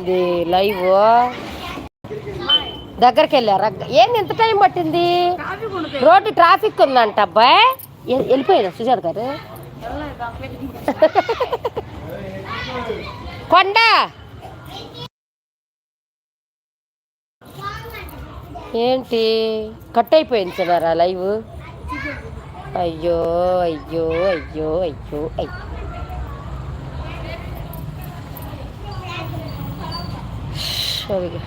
ఇది లైవ్ దగ్గరికి వెళ్ళారా ఏంది ఎంత టైం పట్టింది? రోడ్డు ట్రాఫిక్ ఉందంట అబ్బాయి. ఎ- వెళ్ళిపోయారు సుజాత గారు? కొండ! ఏంటి? కట్ అయిపోయింది చిన్నారా లైవ్ అయ్యో అయ్యో అయ్యో అయ్యో అయ్యో. సరిగా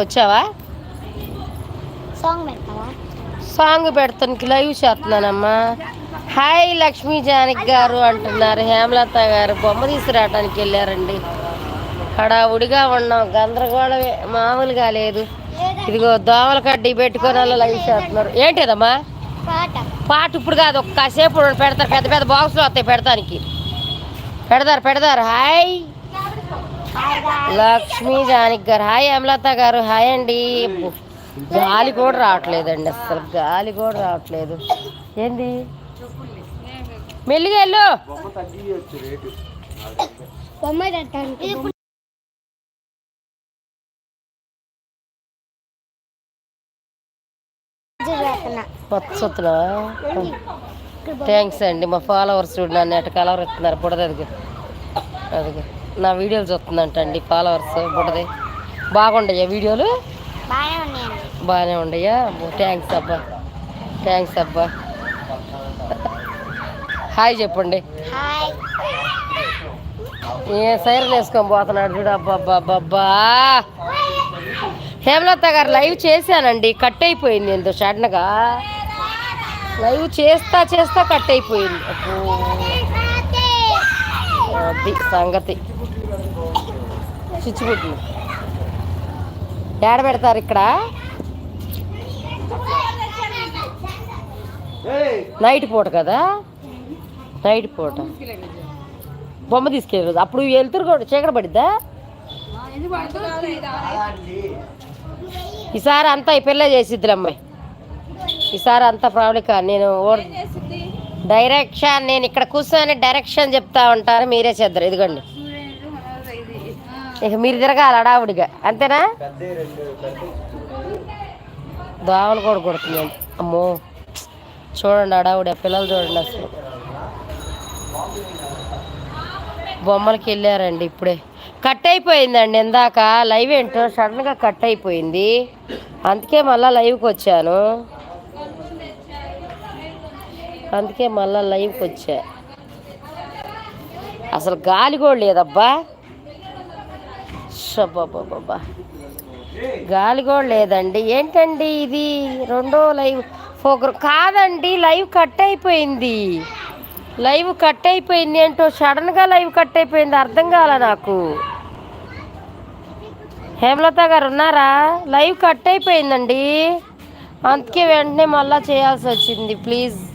వచ్చావా? సాంగ్ పెడతావా? సాంగ్ పెడతానికి లైవ్ చేస్తున్నానమ్మా. హాయ్ లక్ష్మీ జానకి గారు అంటున్నారు. హేమలత గారు బొమ్మ తీసుకురావడానికి వెళ్ళారండి. హడావుడిగా ఉన్నాం గందరగోళమే మామూలుగా లేదు. ఇదిగో దోమల కడ్డీ పెట్టుకొని అలా లైవ్ చేస్తున్నారు. ఏంటిదమ్మా? పాట ఇప్పుడు కాదు ఒక కాసేపు పెడతారు పెద్ద పెద్ద బాక్స్లో వస్తాయి పెడతానికి. పెడతారు పెడతారు హాయ్. లక్ష్మీ జానకి గారు హాయ్ అమలత గారు హాయ్ అండి. గాలి కూడా రావట్లేదండి అసలు గాలి కూడా రావట్లేదు. ఏంది? మెల్లిగా వెళ్ళు బొమ్మ పెట్టడానికి పచ్చతులా థ్యాంక్స్ అండి. మా ఫాలోవర్స్ చూడు నన్ను ఎట కలవర్ ఇస్తున్నారు. బుడదదిగా అదిగా. నా వీడియోలు చూస్తుందంట అండి ఫాలోవర్స్ బుడది. బాగుండయా వీడియోలు? బాగానే ఉన్నాయండి. బాగానే ఉండయా? థ్యాంక్స్ అబ్బా. థ్యాంక్స్ అబ్బా. హాయ్ చెప్పండి. ఏ సైరన్ వేసుకొని పోతున్నాడు చూడు. అబ్బా అబ్బా అబ్బా, అబ్బా హేమలత గారు లైవ్ చేశానండి. కట్ అయిపోయింది ఎంతో సడన్గా లైవ్ చేస్తా చేస్తా కట్ అయిపోయింది. అబ్బో, అది సంగతి. చిచ్చుబుడ్లు ఏడ పెడతారు ఇక్కడ? నైట్ పూట కదా? నైట్ పూట. బొమ్మ తీసుకెళ్ళదు అప్పుడు వెళ్తురు కూడా చీకటి పడిద్దా? ఈసారి అంతా ఈ పిల్ల చేసిద్దిలే అమ్మాయి. ఈసారి అంతా ప్రాబ్లం కాదు. నేను ఓ- డైరెక్షన్ నేను ఇక్కడ కూర్చొని డైరెక్షన్ చెప్తా ఉంటాను మీరే చేద్దరు. ఇదిగోండి. ఇక మీరు తిరగాలి అడావుడిగా అంతేనా? దోమలు కూడా కొడుతుందండి అమ్మో. చూడండి అడావుడి ఆ పిల్లలు చూడండి అసలు. బొమ్మలకి వెళ్ళారండి ఇప్పుడే. కట్ అయిపోయిందండి ఇందాక. లైవ్ ఏంటో సడన్గా కట్ అయిపోయింది. అందుకే మళ్ళీ లైవ్కి వచ్చాను. అందుకే మళ్ళీ లైవ్కి వచ్చా. అసలు గాలి కూడా లేదబ్బా. షబ్బబ్బబ్బబ్బా. గాలి కూడా లేదండి. ఏంటండి ఇది? రెండో లైవ్ ఫోకర్ కాదండి లైవ్ కట్ అయిపోయింది. లైవ్ కట్ అయిపోయింది ఏంటో సడన్గా లైవ్ కట్ అయిపోయింది అర్థం కాల నాకు. హేమలత గారు ఉన్నారా? లైవ్ కట్ అయిపోయిందండి. అందుకే వెంటనే మళ్ళీ చేయాల్సి వచ్చింది ప్లీజ్.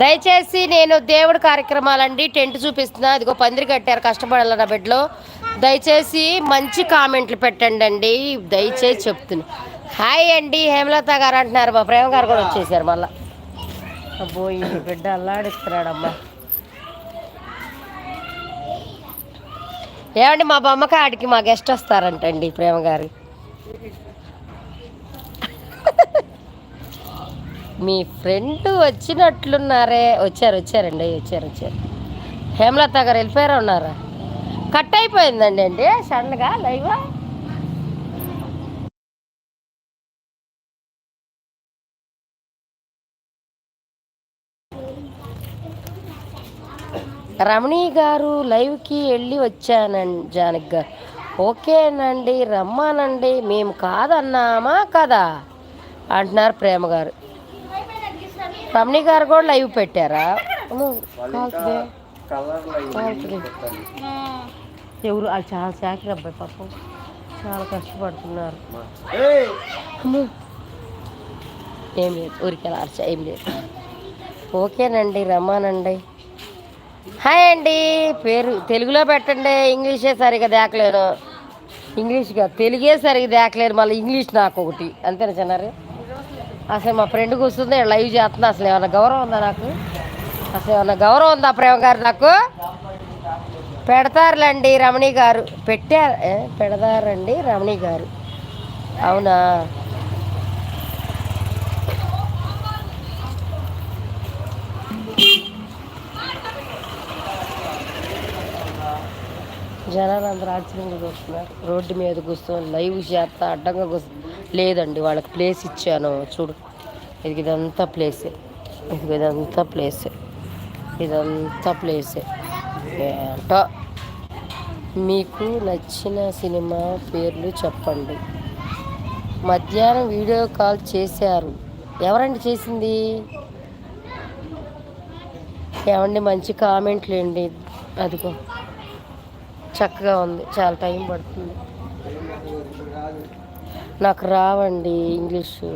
దయచేసి నేను దేవుడి కార్యక్రమాలండి టెంట్ చూపిస్తున్నా ఇదిగో పందిరి కట్టారు కష్టపడాలి నా బిడ్డలో. దయచేసి మంచి కామెంట్లు పెట్టండి అండి దయచేసి చెప్తున్నా. హాయ్ అండి హేమలత గారు అంటున్నారు మా ప్రేమ గారు కూడా వచ్చేసారు మళ్ళా. అబ్బో ఈ బిడ్డ అల్లాడిస్తున్నాడమ్మా. ఏమండి మా బొమ్మకి ఆడికి మా గెస్ట్ వస్తారంటండి ప్రేమ గారు. మీ ఫ్రెండ్ వచ్చినట్లున్నారే. వచ్చారు వచ్చారండి వచ్చారు వచ్చారు. హేమలత గారు వెళ్ళిపోయారా ఉన్నారా? కట్ అయిపోయిందండి అండి. సడన్గా లైవ్? రమణి గారు లైవ్కి వెళ్ళి వచ్చానండి జానకి గారు. ఓకేనండి రమ్మానండి. మేము కాదన్నామా కదా? అంటున్నారు ప్రేమ గారు. రమణి గారు కూడా లైవ్ పెట్టారా. ఎవరు? అది చాలా చాకరి అబ్బాయి పాపం. చాలా కష్టపడుతున్నారు. ఏం లేదు ఊరికి అరిచా ఏం లేదు. ఓకేనండి రమ్మానండి. హాయ్ అండి పేరు తెలుగులో పెట్టండి ఇంగ్లీషే సరిగా దేకలేను. ఇంగ్లీష్ కాదు తెలుగే సరిగా దేకలేను మళ్ళీ ఇంగ్లీష్ నాకు ఒకటి. అంతేనా చిన్నారు? అసలు మా ఫ్రెండ్ కూర్చుంది లైవ్ చేస్తుంది. అసలు ఏమైనా గౌరవం ఉందా నాకు? అసలు ఏమైనా గౌరవం ఉందా ప్రేమ గారు నాకు? పెడతారులేండి రమణి గారు. పెట్టారు పెడతారండి రమణి గారు. అవునా? జనాలు అందరూ ఆశ్చర్యంగా చూస్తున్నారు. రోడ్డు మీద కూర్చొని లైవ్ చేస్తా అడ్డంగా కూర్చో లేదండి వాళ్ళకి ప్లేస్ ఇచ్చాను. చూడు ఇది ఇదంతా ప్లేసే ఇది ఇదంతా ప్లేసే ఇదంతా ప్లేసే ఏంటో? మీకు నచ్చిన సినిమా పేర్లు చెప్పండి. మధ్యాహ్నం వీడియో కాల్ చేశారు. ఎవరండి చేసింది? ఏమండి మంచి కామెంట్లు అండి అదిగో. చక్కగా ఉంది. చాలా టైం పడుతుంది. నాకు రావండి ఇంగ్లీషు.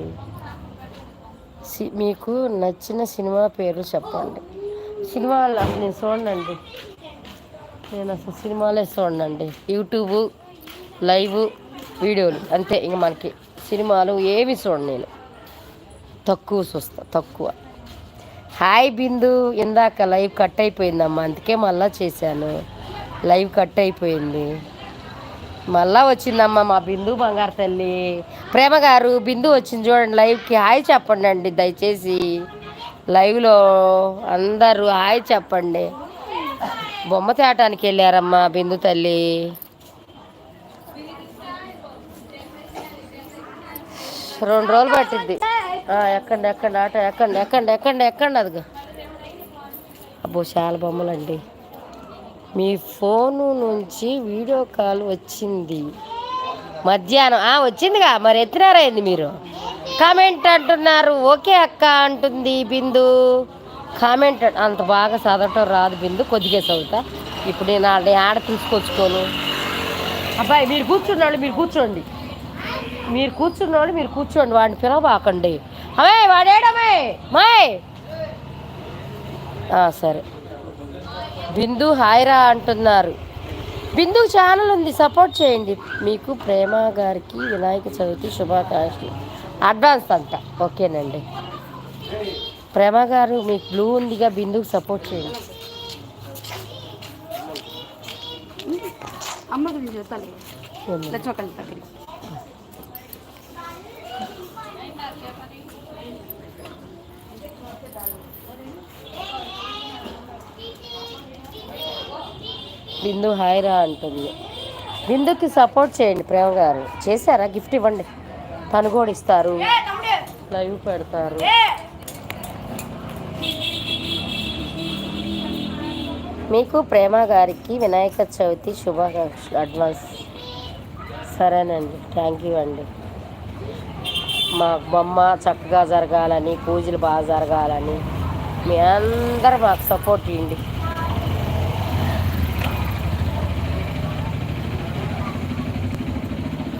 సి మీకు నచ్చిన సినిమా పేర్లు చెప్పండి. సినిమాలు అసలు నేను చూడండి నేను అసలు సినిమాలే చూడండి యూట్యూబ్ లైవ్ వీడియోలు అంతే ఇంక మనకి. సినిమాలు ఏమి చూడండి నేను. తక్కువ చూస్తా తక్కువ. హాయ్ బిందు ఇందాక లైవ్ కట్ అయిపోయిందమ్మా. అందుకే మళ్ళా చేశాను. లైవ్ కట్ అయిపోయింది. మళ్ళా వచ్చిందమ్మా మా బిందు బంగారు తల్లి. ప్రేమ గారు బిందు వచ్చింది చూడండి లైవ్కి. హాయ్ చెప్పండి అండి దయచేసి. లైవ్లో అందరూ హాయ్ చెప్పండి. బొమ్మ తేటానికి వెళ్ళారమ్మా బిందు తల్లి. రెండు రోజులు పట్టిద్ది. ఎక్కండి ఎక్కండి ఆట ఎక్కండి ఎక్కండి ఎక్కండి ఎక్కండి అదిగా. అబ్బో చాలా బొమ్మలండి. మీ ఫోను నుంచి వీడియో కాల్ వచ్చింది. మధ్యాహ్నం వచ్చిందిగా మరి ఎత్తినారైంది మీరు? కామెంట్ అంటున్నారు. ఓకే అక్క అంటుంది బిందు. కామెంట్ అంత బాగా చదవటం రాదు బిందు కొద్దిగా చదువుతా. ఇప్పుడు నేను వాళ్ళని ఆడ తీసుకొచ్చుకోను. అబ్బాయి మీరు కూర్చున్నాడు మీరు కూర్చోండి. మీరు కూర్చున్నాడు మీరు కూర్చోండి. వాడిని పిలవబాకండి. అవే వాడేడమే మాయ్? సరే. బిందు హాయ్రా అంటున్నారు. బిందు ఛానల్ ఉంది సపోర్ట్ చేయండి. మీకు ప్రేమ గారికి వినాయక చవితి శుభాకాంక్షలు. అడ్వాన్స్ అంట ఓకేనండి. ప్రేమ గారు మీకు బ్లూ ఉందిగా బిందుకు సపోర్ట్ చేయండి. అమ్మ గురించి బిందు హాయ్రా అంటుంది. బిందుకి సపోర్ట్ చేయండి ప్రేమ గారు. చేశారా? గిఫ్ట్ ఇవ్వండి. తను కూడా ఇస్తారు. లైవ్ పెడతారు. మీకు ప్రేమ గారికి వినాయక చవితి శుభాకాంక్షలు అడ్వాన్స్. సరేనండి. థ్యాంక్ యూ అండి. మా బొమ్మ చక్కగా జరగాలని పూజలు బాగా జరగాలని మీ అందరూ మాకు సపోర్ట్ ఇవ్వండి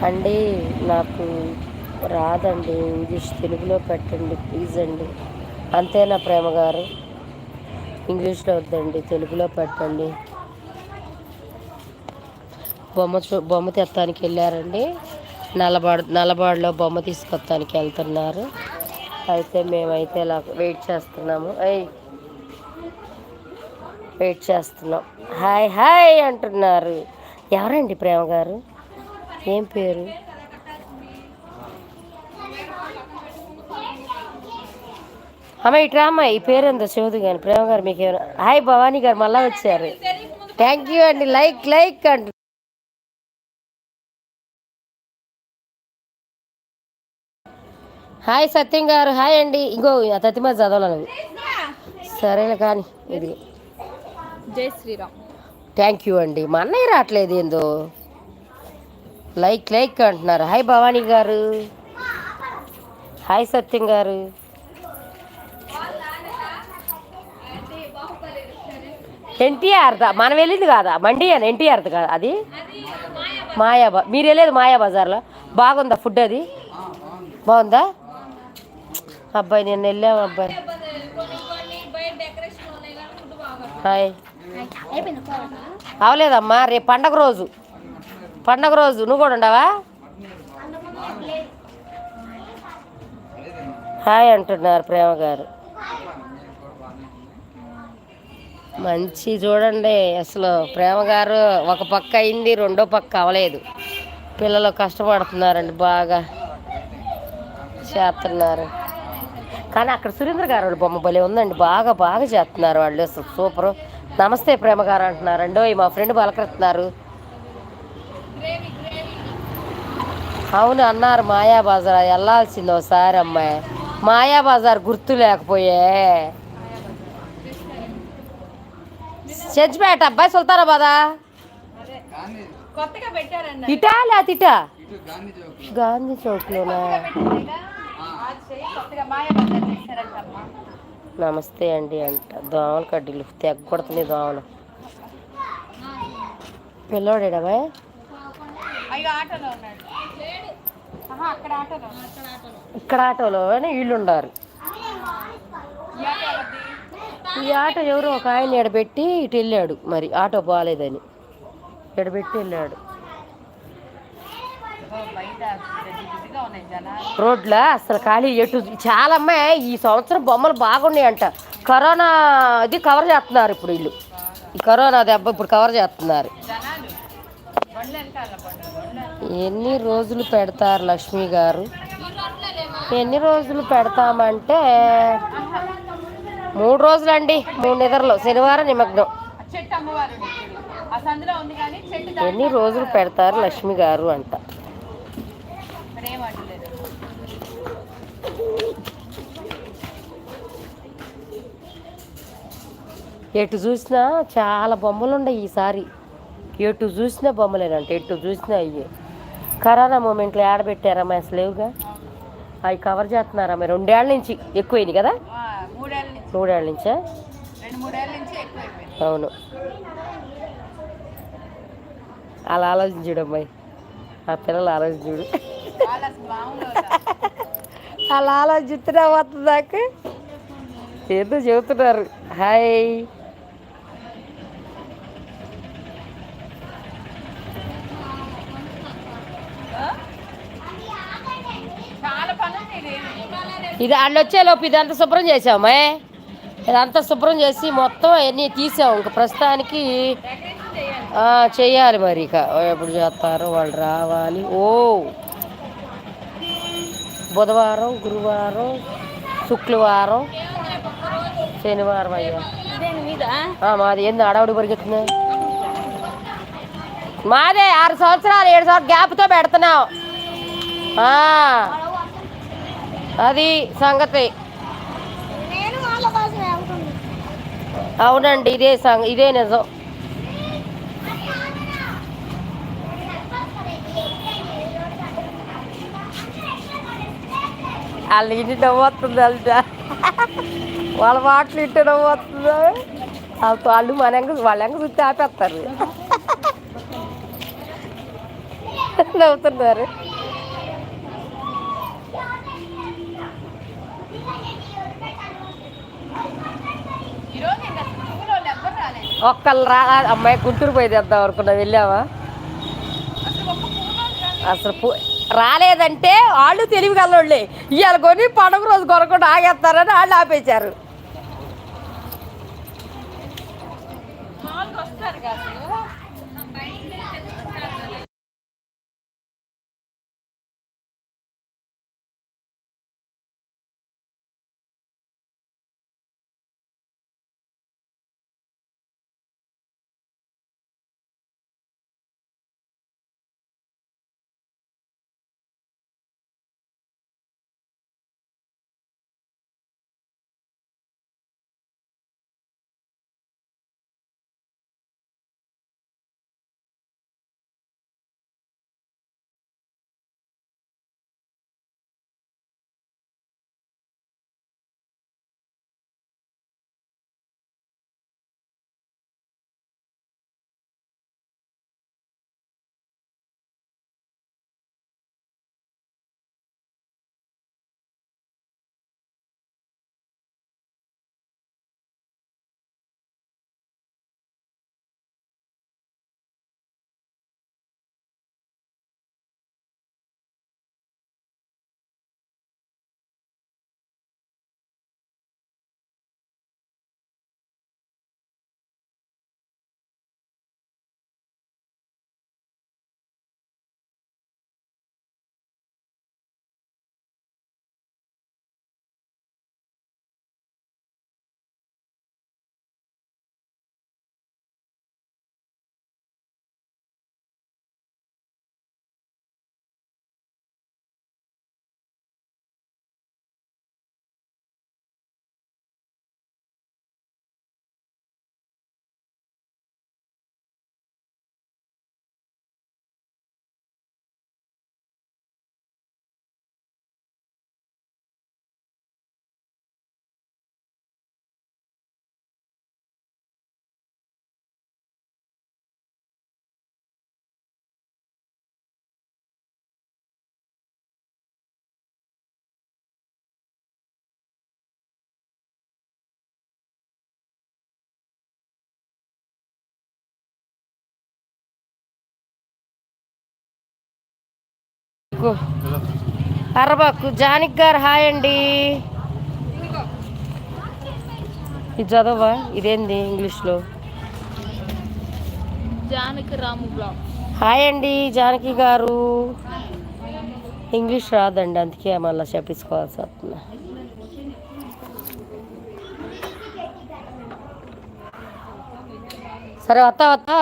అండి నాకు రాదండి ఇంగ్లీష్ తెలుగులో పెట్టండి ప్లీజ్ అండి. అంతేనా ప్రేమ గారు? ఇంగ్లీష్లో వద్దండి తెలుగులో పెట్టండి. బొమ్మ చూ బొమ్మ తెత్తానికి వెళ్ళారండి. నల్లబాడు నల్లబాడులో బొమ్మ తీసుకొత్తానికి వెళ్తున్నారు. అయితే మేమైతే ఇలా వెయిట్ చేస్తున్నాము. అయ్ వెయిట్ చేస్తున్నాం. హాయ్ హాయ్ అంటున్నారు. ఎవరండి ప్రేమ గారు? ఏం పేరు? అమ్మ ఇట్రా అమ్మ ఈ పేరు ఎంతో చదువు కానీ ప్రేమ గారు మీకు ఏమైనా? హాయ్ భవానీ గారు మళ్ళా వచ్చారు. థ్యాంక్ యూ అండి లైక్ లైక్ అండి. హాయ్ సత్యం గారు హాయ్ అండి. ఇంకో ఆ తతిమ చదవాలని సరేలే కానీ ఇది. జై శ్రీరామ్. థ్యాంక్ యూ అండి. మా అన్నయ్య రావట్లేదు ఏందో? లైక్ లైక్ అంటున్నారు. హాయ్ భవానీ గారు. హాయ్ సత్యం గారు. ఎన్టీఆర్దా? మనం వెళ్ళింది కాదా? మండి అని ఎన్టీఆర్ది కాదా అది? మాయాబా మీరు వెళ్ళేది మాయా బజార్లో? బాగుందా ఫుడ్ అది? బాగుందా? అబ్బాయి నేను వెళ్ళాము అబ్బాయి. హాయ్. అవలేదమ్మా రేపు పండగ రోజు. పండగ రోజు నువ్వు కూడా ఉండవా? హాయ్ అంటున్నారు ప్రేమ గారు. మంచి చూడండి అసలు ప్రేమ గారు ఒక పక్క అయింది రెండో పక్క అవలేదు పిల్లలు కష్టపడుతున్నారండి బాగా చేస్తున్నారు. కానీ అక్కడ సురేంద్ర గారు వాళ్ళు బొమ్మ భలే ఉందండి బాగా బాగా చేస్తున్నారు వాళ్ళు. అసలు సూపరు. నమస్తే ప్రేమ గారు అంటున్నారండి ఓయ్ మా ఫ్రెండ్ బలకరిస్తున్నారు. అవును అన్నారు మాయా బజార్. వెళ్ళాల్సింది ఒకసారి అమ్మాయి. మాయా బజార్ గుర్తు లేకపోయే. చర్చిపేట అబ్బాయి సుల్తానాబాదా? ఇటా లేకపోతే ఇటా గాంధీ చౌక్లోనా నమస్తే అండి అంట. దోమలు కడ్డీలు తెగ కొడుతున్నాయి దోమలు. పిల్లోడేడమే అయ్యో ఆటోలో ఉన్నాడు ఆహా అక్కడ ఆటోలో ఉన్నాడు ఇక్కడ ఆటోలో వీళ్ళు ఉండారు ఈ ఆటో ఎవరో ఒక ఆయన ఎడబెట్టి ఇటు వెళ్ళాడు. మరి ఆటో బాగాలేదని ఎడబెట్టి వెళ్ళాడు. రోడ్ల? అసలు ఖాళీ ఎటు? చాలా అమ్మాయి ఈ సంవత్సరం బొమ్మలు బాగున్నాయంట. కరోనా ఇది కవర్ చేస్తున్నారు ఇప్పుడు వీళ్ళు. ఈ కరోనా దెబ్బ ఇప్పుడు కవర్ చేస్తున్నారు. ఎన్ని రోజులు పెడతారు లక్ష్మి గారు? ఎన్ని రోజులు పెడతామంటే మూడు రోజులండి మూడు నిద్రలు శనివారం నిమగ్నం. ఎన్ని రోజులు పెడతారు లక్ష్మి గారు అంట. ఎటు చూసినా చాలా బొమ్మలు ఉన్నాయి ఈసారి. ఎటు చూసినా బొమ్మలేనంట ఎటు చూసినా అయ్యే కరోనా మూమెంట్లో ఆడబెట్టారమ్మా అసలు లేవుగా అవి కవర్ చేస్తున్నారమ్మా రెండేళ్ళ నుంచి ఎక్కువైంది కదా? మూడేళ్ళ నుంచి. అవును. అలా ఆలోచించుడు అమ్మాయి ఆ పిల్లలు ఆలోచించుడు. అలా ఆలోచిస్తున్నా వస్తుంది నాకు? ఏదో చెబుతున్నారు. హాయ్ చాలా పని ఉంది ఇది ఇది వాళ్ళు వచ్చేలోపు ఇదంతా శుభ్రం చేసామే? ఇదంతా శుభ్రం చేసి మొత్తం అన్నీ తీసాం. ఇంక ప్రస్తుతానికి చేయాలి మరి ఇక. ఎప్పుడు చేస్తారు? వాళ్ళు రావాలి. ఓ! బుధవారం గురువారం శుక్రవారం శనివారం అయ్యా. మీద? ఏంది? అడవుడు పరిగెత్తుంది మాదే ఆరు సంవత్సరాలు ఏడు సంవత్సరాలు గ్యాప్తో పెడుతున్నాం. అది సంగతి. అవునండి ఇదే సంగ ఇదే నిజం. వాళ్ళ ఇంటి నవ్వుతుంది వాళ్ళ వాళ్ళ మాటలు ఇంటి నవ్వుతుంది వాళ్ళతో వాళ్ళు మన వాళ్ళ ఎంగ చూస్తే ఆపేస్తారు. నవ్వుతున్నారు. ఒక్కళ్ళు రా అమ్మాయి గుంటూరు పోయి తెద్దాం అనుకున్నా. వెళ్ళావా? అసలు రాలేదంటే వాళ్ళు తెలివి కల్లోళ్ళే ఇవాళ కొని పండుగ రోజు కొనకుండా ఆగేస్తారని వాళ్ళు ఆపేశారు. అరబాకు. అరబాకు. జానక్ గారు హాయ్ అండి. ఇది చదవా ఇదేంది ఇంగ్లీష్లో? జానకి రాము బ్లాగ్. హాయ్ అండి జానకి గారు. ఇంగ్లీష్ రాదండి అందుకే మళ్ళీ చెప్పించుకోవాల్సి వస్తుంది. సరే వస్తా వస్తా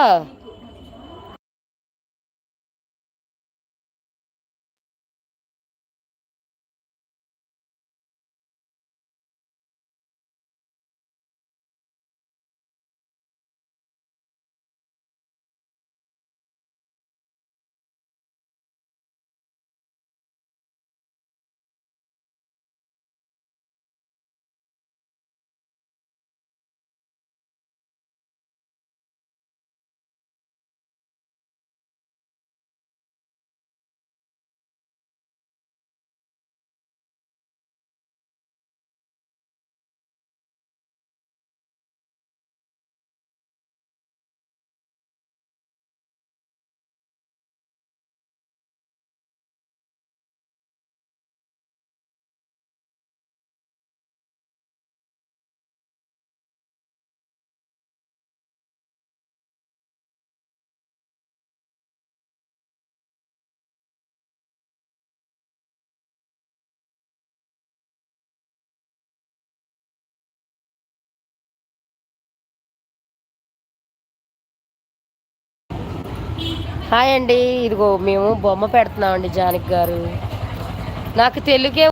హాయ్ అండి. ఇదిగో మేము బొమ్మ పెడుతున్నామండి జానకి గారు. నాకు తెలుగే